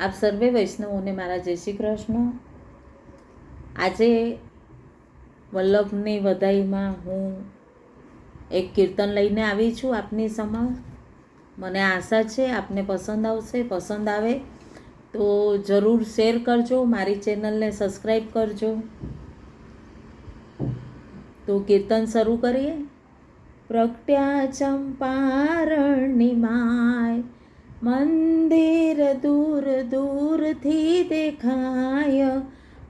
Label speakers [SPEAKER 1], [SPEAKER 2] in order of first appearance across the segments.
[SPEAKER 1] આપ સર્વે વૈષ્ણવોને મારા જય શ્રી કૃષ્ણ. આજે વલ્લભની વધાઈમાં હું એક કીર્તન લઈને આવી છું આપની સમક્ષ. મને આશા છે આપને પસંદ આવશે, પસંદ આવે તો જરૂર શેર કરજો, મારી ચેનલને સબસ્ક્રાઈબ કરજો. તો કીર્તન શરૂ કરીએ. પ્રગટ્યા ચંપારણની માય મંદિર દૂર દૂરથી દેખાય,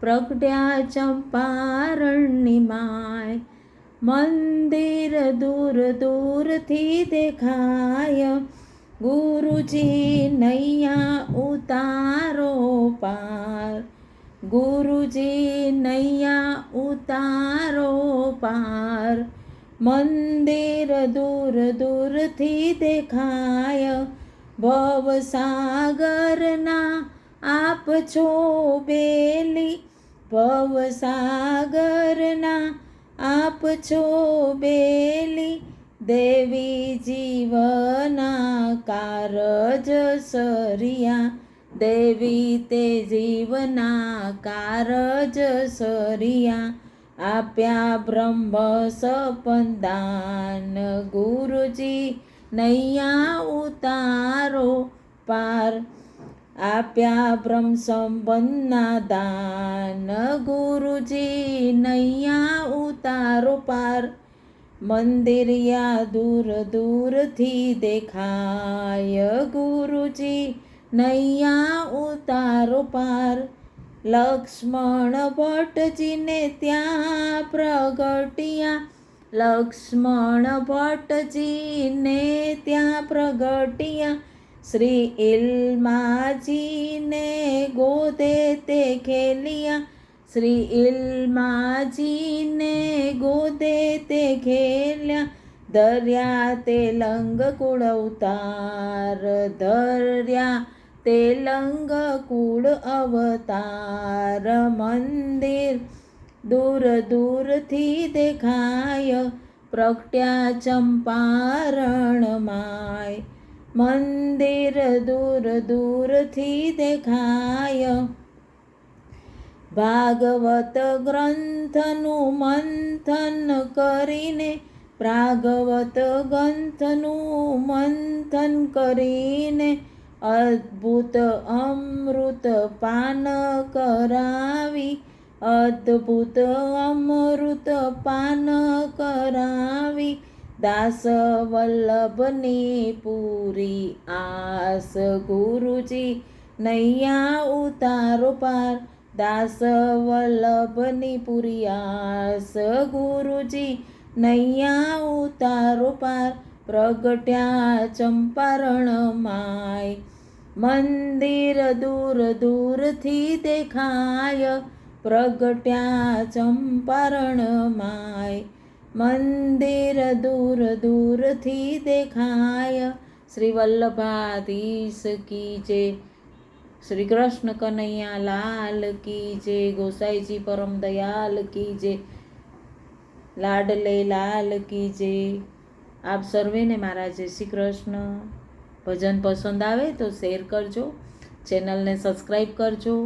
[SPEAKER 1] પ્રગટ્યા ચંપારણની માય. મંદિર દૂર દૂરથી દેખાય, ગુરુજી નૈયા ઉતારો પાર. ગુરુજી નૈયા ઉતારો પાર. મંદિર દૂર દૂરથી દેખાય ભવસાગરના આપ છો બેલી. ભવસાગરના આપ છો બેલી. દેવી જીવના કારજ સરિયા. દેવી તે જીવના કારજ સરિયા. આપ્યા બ્રહ્મ સપંદાન ગુરુજી. નૈયા ઉતારો પાર આપ્યા બ્રહ્મ સંબંધના દાન. ગુરુજી, નૈયા ઉતારો પાર મંદિરિયા દૂર દૂરથી દેખાય. ગુરુજી, નૈયા ઉતારો પાર લક્ષ્મણ ભટ્ટજીને ત્યાં પ્રગટિયા. લક્ષ્મણ ભટ્ટજીને ત્યાં પ્રગટ્યા. શ્રી ઇલમાજીને ગોદે તે ખેલિયા શ્રી ઇલમાજીને ગોદે તે ખેલ્યા દર્યા તે લંગ કુળ અવતાર દરિયા તે લંગ કુળ અવતાર. મંદિર દૂર દૂરથી દેખાય, પ્રગટ્યા ચંપારણ માય મંદિર દૂર દૂરથી દેખાય. ભાગવત ગ્રંથનું મંથન કરીને પ્રાગવત ગ્રંથનું મંથન કરીને, અદ્ભુત અમૃત પાન કરાવી અદ્ભુત અમૃત પાન કરાવી દાસ વલ્લભની પૂરી આસ ગુરુજી નૈયા ઉતારો પાર દાસ વલ્લભની પૂરી આસ ગુરુજી નૈયા ઉતારો પાર પ્રગટ્યા ચંપારણ માય મંદિર દૂર દૂરથી દેખાય પ્રગટ્યા ચંપારણ માય મંદિર દૂર દૂરથી દેખાય. શ્રી વલ્લભાધીશ કી જે શ્રી કૃષ્ણ કનૈયા લાલ કી જે ગોસાઈજી પરમ દયાલ કી જે લાડલે લાલ કી જે આપ સર્વેને મારા જય શ્રી કૃષ્ણ. ભજન પસંદ આવે તો શેર કરજો. ચેનલને સબસ્ક્રાઈબ કરજો.